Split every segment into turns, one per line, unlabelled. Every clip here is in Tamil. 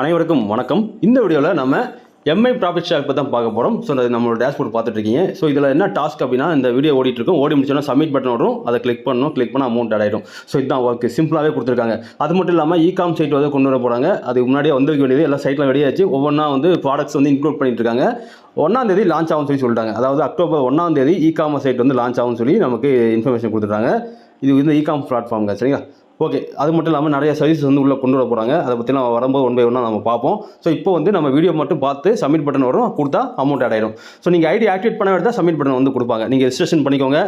அனைவருக்கும் வணக்கம். இந்த வீடியோவில் நம்ம எம்ஐ ப்ராஃபிட் ஷேர் பற்றி தான் பார்க்க போகிறோம் ஸோ அது நம்மளோட டேஷ்போர்ட் பார்த்துட்டு இருக்கீங்க ஸோ இதில் என்ன டாஸ்க் அப்படின்னா இந்த வீடியோ ஓடிட்டு இருக்கும் ஓடி முடிச்சோன்னா சப்மிட் பட்டன் வரும். அதை கிளிக் பண்ணணும். கிளிக் பண்ணால் அமௌண்ட் ஆட் ஸோ இதுதான் ஒர்க்கு சிம்பிளாகவே கொடுத்துருக்காங்க. அது மட்டும் இல்லாமல் இ காம் சைட் வந்து கொண்டு வர போகிறாங்க அதுக்கு முன்னாடியே வந்துருக்க வேண்டியது எல்லா சைட்டில் வெளியாச்சு. ஒவ்வொன்றா வந்து ப்ராடக்ட்ஸ் வந்து இன்க்ளூட் பண்ணிட்டு இருக்காங்க ஒன்றாம் தேதி லான்ச் ஆகும்னு சொல்லி சொல்லிட்டாங்க. அதாவது அக்டோபர் ஒன்றாம் தேதி இ காமர்ஸ் சைட் வந்து லான்ச் ஆகும்னு சொல்லி நமக்கு இன்ஃபர்மேஷன் கொடுத்துட்டாங்க. இது வந்து இ காம் பிளாட்ஃபார்ம்ங்க சரிங்களா? ஓகே அது மட்டும் இல்லாமல் நிறைய சர்வீஸ் வந்து உள்ளே கொண்டு வர போகிறாங்க அதை பற்றி நம்ம வரும்போது ஒன் பை ஒன்னாக நம்ம பார்ப்போம். ஸோ இப்போ வந்து நம்ம வீடியோ மட்டும் பார்த்து சப்மிட் பட்டன் வரும் கொடுத்தா அமௌண்ட் ஆட் ஆயிடும் ஸோ நீங்கள் ஐடி ஆக்டிவேட் பண்ண எடுத்தால் சப்மிட் பட்டன் வந்து கொடுப்பாங்க. நீங்கள் ரிஜிஸ்ட்ரேஷன் பண்ணிக்கோங்க.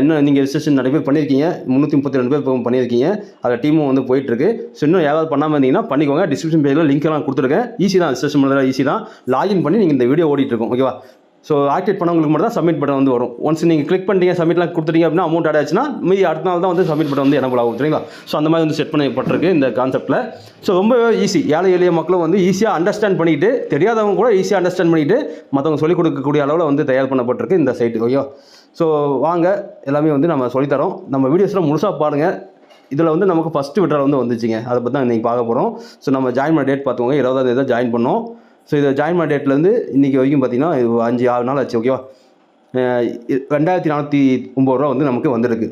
இன்னும் நீங்கள் ரிஜிஸ்ட்ரேஷன் நிறைய பேர் பண்ணியிருக்கீங்க. முந்நூற்றி முப்பத்தி ரெண்டு பேர் இப்போ பண்ணியிருக்கீங்க. அதில் டீமும் வந்து போயிட்டுருக்கு. ஸோ இன்னும் யாராவது பண்ணாமல் இருந்தீங்கன்னா பண்ணிக்கோங்க. டிஸ்கிரிப்ஷன் பேஜில் லிங்க் எல்லாம் கொடுத்துருக்கேன். ஈஸி தான். ரிஜிஸ்ட்ரேஷன் பண்ணுறது ஈஸி தான். லாகின் பண்ணி நீங்கள் இந்த வீடியோ ஓடிட்டு இருக்கும். ஓகேவா ஸோ ஆக்டிவேட் பண்ணவங்களுக்கு மட்டும் தான் சப்மிட் பட்டன் வந்து வரும். ஒன்ஸ் நீங்கள் கிளிக் பண்ணிட்டீங்க சப்மிட்லாம் கொடுத்துட்டீங்க அப்படின்னா அமௌண்ட் ஆட் ஆச்சுன்னா மீதி அடுத்த நாள் தான் வந்து சப்மிட் பட்டன் வந்து எனபிள் ஆகும் சரிங்களா? ஸோ அந்த மாதிரி வந்து செட் பண்ணப்பட்டிருக்கு இந்த கான்செப்ட்டில் ஸோ ரொம்ப ஈஸி ஏழை எளிய மக்களும் வந்து ஈஸியாக அண்டர்ஸ்டாண்ட் பண்ணிட்டு தெரியாதவங்க கூட ஈஸியாக அண்டர்ஸ்டாண்ட் பண்ணிட்டு மற்றவங்க சொல்லிக் கொடுக்கக்கூடிய அளவில் வந்து தயார் பண்ணப்பட்டிருக்கு இந்த சைட்டு ஓகே ஸோ வாங்க எல்லாமே வந்து நம்ம சொல்லித்தரோம் நம்ம வீடியோஸ்லாம் முழுசாக பாருங்கள் இதில் வந்து நமக்கு ஃபஸ்ட்டு விட்ரா வந்து வந்துச்சுங்க. அதை பற்றி தான் இன்றைக்கி பார்க்க போகிறோம் ஸோ நம்ம ஜாயின் பண்ண டேட் பார்த்துக்கோங்க. இருபதாவது தான் ஜாயின் பண்ணோம். ஸோ இதை ஜாயின் பண்ண டேட்லேருந்து இன்றைக்கி வரைக்கும் பார்த்தீங்கன்னா அஞ்சு ஆறு நாள் ஆச்சு ஓகேவா ரெண்டாயிரத்தி நானூற்றி ஒம்பது ரூபா வந்து நமக்கு வந்திருக்கு.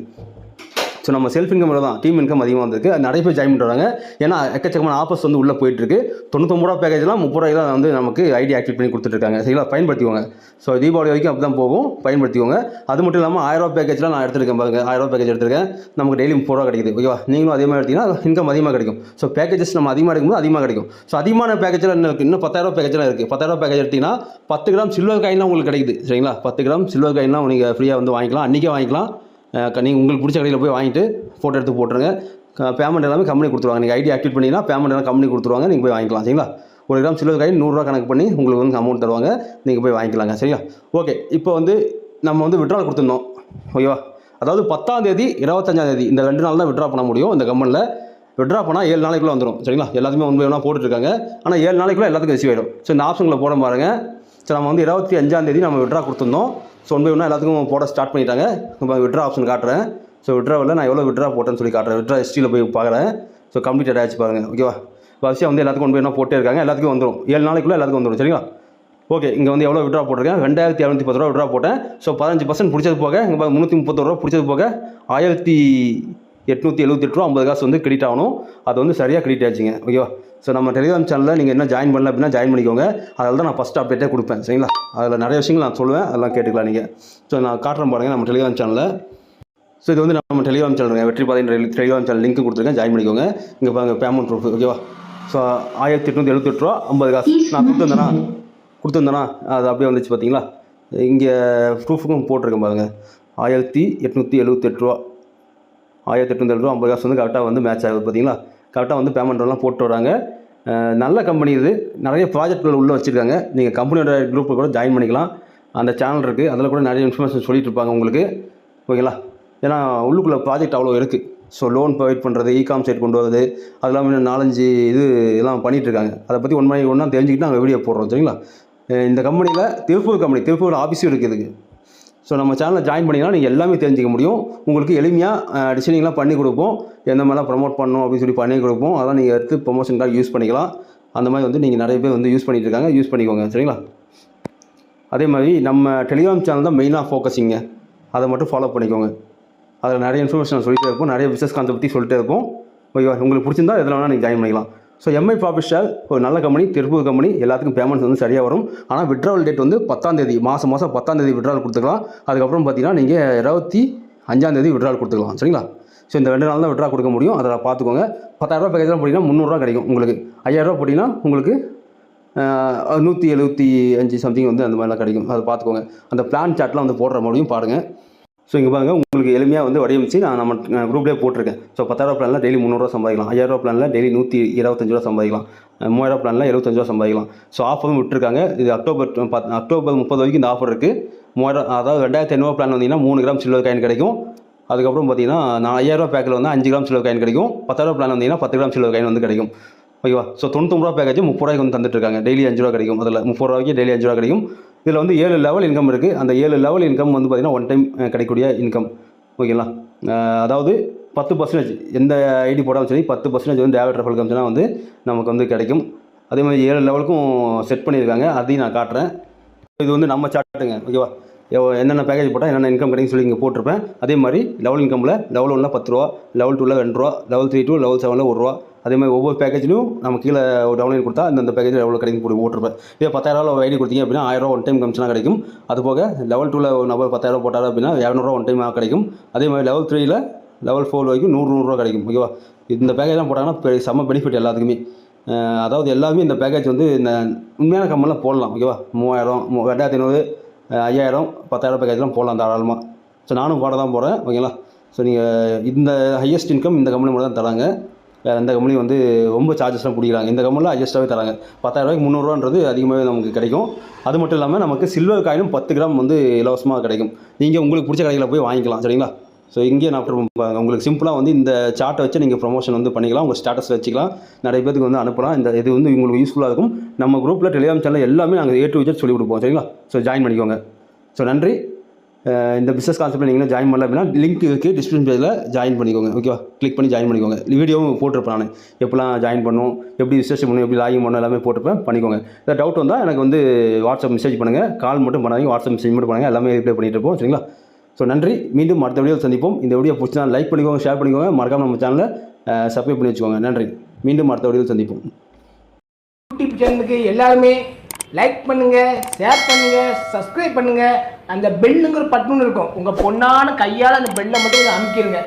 ஸோ நம்ம செல்ஃப் இன்கம்ல தான் டீம் இன்கம் அதிகமாக வந்திருக்கு. நிறைய பேர் ஜாயின் பண்ணுறாங்க ஏன்னா எக்கச்சக்கமான ஆஃபர்ஸ் வந்து உள்ளே போயிட்டுருக்கு. தொண்ணூத்தொம்பது ரூபா பேக்கேஜ்லாம் முப்பது ரூபாய்க்கு வந்து நமக்கு ஐடி ஆக்டிவேட் பண்ணி கொடுத்துட்ருக்காங்க சரிங்களா? பயன்படுத்திக்கோங்க. ஸோ தீபாவளி வரைக்கும் அப்படி தான் போகும். பயன்படுத்திக்கோங்க. அது மட்டும் இல்லாமல் ஆயிரம் ரூபா பேக்கேஜ்லாம் நான் எடுத்திருக்கேன் பாருங்க. ஆயிரம் பேக்கேஜ் எடுத்திருக்கேன். நமக்கு டெய்லி முப்பது ரூபா கிடைக்குது. ஓகேவா நீங்களும் அதிகமாக எடுத்தீங்கன்னா இன்கம் அதிகமாக கிடைக்கும். ஸோ பேக்கேஜஸ் நம்ம அதிகமாக எடுக்கும்போது அதிகமாக கிடைக்கும். ஸோ அதிகமான பேக்கேஜில் என்ன இருக்குது இன்னும் பத்தாயிரம் பேக்கேஜ்லாம் இருக்குது பத்தாயிரம் பேக்கேஜ் எடுத்தீங்கன்னா பத்து கிராம் சில்வர் காயின்லாம் உங்களுக்கு கிடைக்குது. சரிங்களா? பத்து கிராம் சில்வர் காயின்லாம் நீங்கள் ஃப்ரீயாக வந்து வாங்கிக்கலாம். அன்றைக்கே வாங்கிக்கலாம். நீங்கள் உங்களுக்கு பிடிச்ச கடையில் போய் வாங்கிட்டு ஃபோட்டோ எடுத்து போட்டுருங்க. பேமெண்ட் எல்லாமே கம்பெனி கொடுத்துருவாங்க. நீங்கள் ஐடி ஆக்டிவேட் பண்ணிங்கன்னா பேமெண்ட் எல்லாம் கம்பெனி கொடுத்துருவாங்க. நீங்கள் போய் வாங்கிக்கலாம். சரிங்களா? ஒரு கிராம் சில்வர் காயின் நூறுரூவா கணக்கு பண்ணி உங்களுக்கு வந்து அமௌண்ட் தருவாங்க. நீங்கள் போய் வாங்கிக்கலாங்க. சரியா? ஓகே இப்போ வந்து நம்ம வந்து விட்ரால் கொடுத்துருந்தோம். ஓகேவா அதாவது பத்தாம் தேதி இருபத்தஞ்சாம் தேதி இந்த ரெண்டு நாள் தான் விட்ரா பண்ண முடியும் இந்த கம்பெனியில் விட்ரா பண்ணால் ஏழு நாளைக்குள்ளே வந்துடும் சரிங்களா? எல்லாத்துக்குமே ஒன் வேணால் போட்டுட்ருக்காங்க ஆனால் ஏழு நாளைக்குள்ளே எல்லாத்துக்கும் ரிசீவ் ஆகிடும் ஸோ இந்த ஆப்ஷனில் போட பாருங்கள் ஸோ நம்ம வந்து இருபத்தி அஞ்சாந்தேதி நம்ம விட்ரா கொடுத்துருந்தோம். ஸோ ஒன் பை ஒன்றா எல்லாத்துக்கும் போட ஸ்டார்ட் பண்ணிட்டாங்க. இப்போ விட்ரா ஆப்ஷன் காட்டுறேன். ஸோ விட்ராவில் நான் எவ்வளோ விட்ரா போட்டேன்னு சொல்லி காட்டுறேன். விட்ரா ஹிஸ்ட்ரியில் போய் பார்க்குறேன். ஸோ கம்ப்ளீட்டட் ஆச்சு பாருங்கள் ஓகேவா வரிசையாக வந்து எல்லாத்துக்கும் ஒன் பை ஒன்றா போட்டே இருக்காங்க. எல்லாத்துக்கும் வந்துடும் ஏழு நாளைக்குள்ளே எல்லாத்துக்கும் வந்துடும் சரிங்களா? ஓகே இங்கே வந்து எவ்வளோ விட்ரா போட்டிருக்கேன்? ரெண்டாயிரத்தி இரநூத்தி பத்து ரூபா விட்ரா போட்டேன். ஸோ பதினஞ்சு பர்சன்ட் பிடிச்சது போக இங்கே முந்நூற்றி முப்பத்தொரு ரூபா பிடிச்சது போக ஆயிரத்தி எட்நூற்றி எழுபத்தெட்டு ரூபா ஐம்பது காசு வந்து கிரெடிட் ஆகணும். அது வந்து சரியாக கிரெடிட் ஆச்சுங்க ஓகேவா ஸோ நம்ம டெலிகிராம் சேனலில் நீங்கள் என்ன ஜாயின் பண்ணல அப்படின்னா ஜாயின் பண்ணிக்கோங்க. அதில் தான் நான் ஃபஸ்ட் அப்டேட்டே கொடுப்பேன். சரிங்களா? அதில் நிறைய விஷயங்கள் நான் சொல்லுவேன் அதெல்லாம் கேட்டுக்கலாம் நீங்கள் ஸோ நான் காட்டுறேன் பாருங்கள் நம்ம டெலிகிராம் சேனலில் ஸோ இது வந்து நம்ம டெலிகிராம் சேனல் வெற்றி பாதையின் டெலிகிராம் சேனல் லிங்க் கொடுத்துருக்கேன். ஜாயின் பண்ணிக்கோங்க. இங்கே பாருங்கள் பேமெண்ட் ப்ரூஃப் ஓகேவா ஸோ ஆயிரத்தி எட்நூற்றி எழுபத்தெட்டு ரூபா ஐம்பது காசு. நான் கொடுத்துருந்தேனா? கொடுத்துருந்தேனா? அது அப்படியே வந்துச்சு பார்த்தீங்களா இங்கே ப்ரூஃபுக்கும் போட்டிருக்கேன் பாருங்கள் ஆயிரத்தி எட்நூற்றி எழுபத்தெட்டு ரூபா. ஆயிரத்தி எட்நூற்றி ரூபா ஐம்பது காசு வந்து கரெக்டாக வந்து மேட்ச் ஆகுது பார்த்தீங்களா? கரெக்டாக வந்து பேமெண்ட் எல்லாம் போட்டு வராங்க. நல்ல கம்பெனி இது. நிறைய ப்ராஜெக்ட்கள் உள்ளே வச்சுருக்காங்க. நீங்கள் கம்பெனியோட குரூப்பில் கூட ஜாயின் பண்ணிக்கலாம். அந்த சேனல் இருக்குது அதில் கூட நிறைய இன்ஃபர்மேஷன் சொல்லிட்டு இருப்பாங்க உங்களுக்கு. ஓகேங்களா? ஏன்னா உள்ளுக்குள்ளே ப்ராஜெக்ட் அவ்வளோ இருக்குது ஸோ லோன் ப்ரொவைட் பண்ணுறது இகாம் சைட் கொண்டு வரது அது இல்லாமல் இன்னும் நாலஞ்சு இது எல்லாம் பண்ணிகிட்ருக்காங்க இருக்காங்க. அதை பற்றி ஒன் மணி ஒன்றா தெரிஞ்சுக்கிட்டு நாங்கள் வீடியோ போடுறோம். சரிங்களா? இந்த கம்பெனியில் திருப்பூர் கம்பெனி திருப்பூர் ஆஃபீஸும் இருக்குது இதுக்கு. ஸோ நம்ம சேனலில் ஜாயின் பண்ணிங்கன்னா நீங்கள் எல்லாமே தெரிஞ்சுக்க முடியும். உங்களுக்கு எளிமையாக டிசைனிங்லாம் பண்ணி கொடுப்போம். எந்த மாதிரிலாம் ப்ரமோட் பண்ணணும் அப்படின்னு சொல்லி பண்ணி கொடுப்போம். அதான் நீங்கள் எடுத்து ப்ரொமோஷனுக்காக யூஸ் பண்ணிக்கலாம். அந்த மாதிரி வந்து நீங்கள் நிறைய பேர் வந்து யூஸ் பண்ணிகிட்டு இருக்காங்க. யூஸ் பண்ணிக்கோங்க. சரிங்களா? அதே மாதிரி நம்ம டெலிகிராம் சேனல் தான் மெயினாக ஃபோக்கஸிங்க அதை மட்டும் ஃபாலோ பண்ணிக்கோங்க. அதில் நிறைய இன்ஃபர்மேஷன் சொல்லிகிட்டே இருப்போம். நிறைய பிஸ்னஸ் கான்செப்ட் பற்றி சொல்லிட்டே இருப்போம். ஓகேவா? உங்களுக்கு பிடிச்சிருந்தா எதில் வேணால் நீங்கள் ஜாயின் பண்ணிக்கலாம். ஸோ எம்ஐ ப்ராஃபிட் ஒரு நல்ல கம்பெனி திருப்பூர் கம்பெனி எல்லாத்துக்கும் பேமெண்ட்ஸ் வந்து சரியாக வரும். ஆனால் விட்ராவல் டேட் வந்து பத்தாம் தேதி மாதம் மாதம் பத்தாம் தேதி விட்ராவல் கொடுத்துக்கலாம். அதுக்கப்புறம் பார்த்தீங்கன்னா நீங்கள் இருபத்தி அஞ்சாம் தேதி கொடுத்துக்கலாம் சரிங்களா? ஸோ இந்த ரெண்டு நாள் தான் விட்ரா கொடுக்க முடியும். அதை பார்த்துக்கோங்க. பத்தாயிரரூபா பேக்கேஜ்லாம் போட்டிங்கன்னா முந்நூறுரூவா கிடைக்கும் உங்களுக்கு. ஐயாயிரரூபா போட்டிங்கன்னா உங்களுக்கு நூற்றி எழுபத்தி அஞ்சு சம்திங் வந்து அந்த மாதிரிலாம் கிடைக்கும். அதை பார்த்துக்கோங்க. அந்த பிளான் சார்ட்லாம் வந்து போடுற முடியும் பாருங்கள் ஸோ இங்கே பாருங்கள் உங்களுக்கு எளிமையாக வந்து வடிவமைச்சு நான் நம்ம குரூப்லேயே போட்டிருக்கேன். ஸோ பத்தாயிரம் பிளானில் டெய்லி முந்நூறுரூவா சம்பாதிக்கலாம். ஐயாயிரம் பிளானில் டெய்லி நூற்றி இருபத்தஞ்சு ரூபா சம்பாதிக்கலாம். மூவாயிரம் பிளானில் எழுபத்தஞ்சு ரூபா சம்பாதிக்கலாம். ஸோ ஆஃபரும் விட்டுருக்காங்க. இது அக்டோபர் பத் அக்டோபர் முப்பது வரைக்கும் இந்த ஆஃபர் இருக்குது மூவாயிரம் அதாவது ரெண்டாயிரத்தி ஐநூறு பிளான் வந்தீங்கன்னா மூணு கிராம் சில்வர் காயின் கிடைக்கும். அதுக்கப்புறம் பார்த்தீங்கன்னா நான் ஐயாயிரம் பேக்கில் வந்து அஞ்சு கிராம் சில்வர் காயின் கிடைக்கும். பத்தாயிரம் பிளான் வந்தீங்கன்னா பத்து கிராம் சில்வர் காயின் வந்து கிடைக்கும். ஓகேவா? ஸோ தொண்ணூத்தொம்பது ரூபா பேக்கேஜ் முப்பது ரூபாய்க்கு வந்து தந்துட்டுருக்காங்க. டெய்லி அஞ்சு ரூபா கிடைக்கும். அதில் முப்பது ரூபாய்க்கு டெய்லி அஞ்சு ரூபா கிடைக்கும். இதில் வந்து ஏழு லெவல் இன்கம் இருக்குது அந்த ஏழு லெவல் இன்கம் வந்து பார்த்திங்கன்னா ஒன் டைம் கிடைக்கக்கூடிய இன்கம் ஓகேங்களா? அதாவது பத்து பர்சன்டேஜ் எந்த ஐடி போட்டாலும் சரி பத்து பர்சன்டேஜ் வந்து டேவல் ரெஃபல் காமிச்சுனா வந்து நமக்கு வந்து கிடைக்கும். அதே மாதிரி ஏழு லெவலுக்கும் செட் பண்ணியிருக்காங்க. அதையும் நான் காட்டுறேன். இது வந்து நம்ம சார்ட்டுங்க ஓகேவா? என்னென்ன பேக்கேஜ் போட்டால் என்னென்ன இன்கம் கிடைக்கும் சொல்லி இங்கே போட்டிருப்பேன். அதே மாதிரி லெவல் இன்கமில் லெவல் ஒன்றில் பத்து ரூபா லெவல் டூவில் ரெண்டு ரூபா லெவல் த்ரீ டூ லெவல் செவனில் ஒரு ரூபா. அதே மாதிரி ஒவ்வொரு பேக்கேஜ்லையும் நம்ம கீழே ஒரு டவுன்லைன் கொடுத்தா அந்தந்த பேக்கேஜ் எவ்வளோ கிடைக்கும் போட்டு போட்டிருப்பேன். இதே பத்தாயிரரூவா ஐடி கொடுத்தீங்க அப்படின்னா ஆயிரம் ஒன் டைம் கமிஷனாக கிடைக்கும். அது போக லெவல் டூவில் ஒரு நபர் பத்தாயிரம் போட்டார் அப்படின்னா இரநூறுவா ஒன் டைமாக கிடைக்கும். அதே மாதிரி லெவல் த்ரீயில் லெவல் ஃபோர் வரைக்கும் நூறு நூறுரூவா கிடைக்கும். ஓகேவா இந்த பேக்கேஜ்லாம் போட்டாங்கன்னா பெரிய செம்ம பெனிஃபிட் எல்லாத்துக்குமே. அதாவது எல்லாமே இந்த பேக்கேஜ் வந்து இந்த உண்மையான கம்பெனியில் போடலாம். ஓகேவா மூவாயிரம் ரெண்டாயிரத்தி ஐநூறு ஐயாயிரம் பத்தாயிரம் பேக்கேஜ்லாம் போடலாம் தாராளமாக ஸோ நானும் போட தான் போகிறேன் ஓகேங்களா ஸோ நீங்கள் இந்த ஹையஸ்ட் இன்கம் இந்த கம்பெனி மட்டும் தான் தராங்க. வேறு எந்த கம்பெனியும் வந்து ரொம்ப சார்ஜஸ்லாம் பிடிக்கிறாங்க. இந்த கம்பெனியில் ஹையஸ்ட்டாகவே தராங்க. பத்தாயிரரூவாய்க்கு முந்நூறுரூவான்றது அதிகமாகவே நமக்கு கிடைக்கும். அது மட்டும் இல்லாமல் நமக்கு சில்வர் காயினும் பத்து கிராம் வந்து இலவசமாக கிடைக்கும். நீங்கள் உங்களுக்கு பிடிச்ச கடையில் போய் வாங்கிக்கலாம் சரிங்களா? ஸோ இங்கே நான் உங்களுக்கு சிம்பிளாக வந்து இந்த சார்ட்டை வச்சு நீங்கள் ப்ரொமோஷன் வந்து பண்ணிக்கலாம். உங்கள் ஸ்டேட்டஸ் வச்சுக்கலாம். நிறைய பேருக்கு வந்து அனுப்பலாம். இந்த இது வந்து உங்களுக்கு யூஸ்ஃபுல்லாக இருக்கும். நம்ம குரூப்பில் டெலிகிராம் சேனல் எல்லாமே நாங்கள் ஏ டு விஜெட் சொல்லி கொடுப்போம். சரிங்களா? ஸோ ஜாயின் பண்ணிக்கோங்க. ஸோ நன்றி. இந்த பிஸ்னஸ் கான்செப்ட் நீங்கள் ஜாயின் பண்ணல அப்படின்னா லிங்க் இருக்குது டிஸ்கிரிப்ஷன் பேஜில் ஜாயின் பண்ணிக்கோங்க. ஓகேவா கிளிக் பண்ணி ஜாயின் பண்ணிக்கோங்க. வீடியோவும் போட்டிருப்பேன் நான். எப்படிலாம் ஜாயின் பண்ணணும்? எப்படி ரிசர்ச் பண்ணணும்? எப்படி லாகின் பண்ணணும்? எல்லாமே போட்டிருப்பேன். பண்ணிக்கோங்க. ஏதாவது டவுட் வந்தால் எனக்கு வந்து வாட்ஸ்அப் மெசேஜ் பண்ணுங்கள் கால் மட்டும் பண்ணாதீங்க. வாட்ஸ்அப் மெசேஜ் மட்டும் பண்ணுங்கள் எல்லாமே ரிப்ளை பண்ணிட்டு இருப்போம். சரிங்களா? ஸோ நன்றி. மீண்டும் அடுத்த வீடியோ சந்திப்போம். இந்த வீடியோ பிடிச்சா லைக் பண்ணிக்கோங்க ஷேர் பண்ணிக்கோங்க. மறக்காம நம்ம சேனலை சப்ஸ்கிரைப் பண்ணி வச்சுக்கோங்க. நன்றி. மீண்டும் அடுத்த வீடியோ சந்திப்போம்.
யூடியூப் சேனலுக்கு எல்லாருமே லைக் பண்ணுங்க ஷேர் பண்ணுங்க சப்ஸ்கிரைப் பண்ணுங்க. அந்த பெல்லுங்கிற பட்டுன்னு இருக்கும். உங்க பொண்ணான கையால் அந்த பெல்லை மட்டும் கொஞ்சம் அமுக்கிடுங்க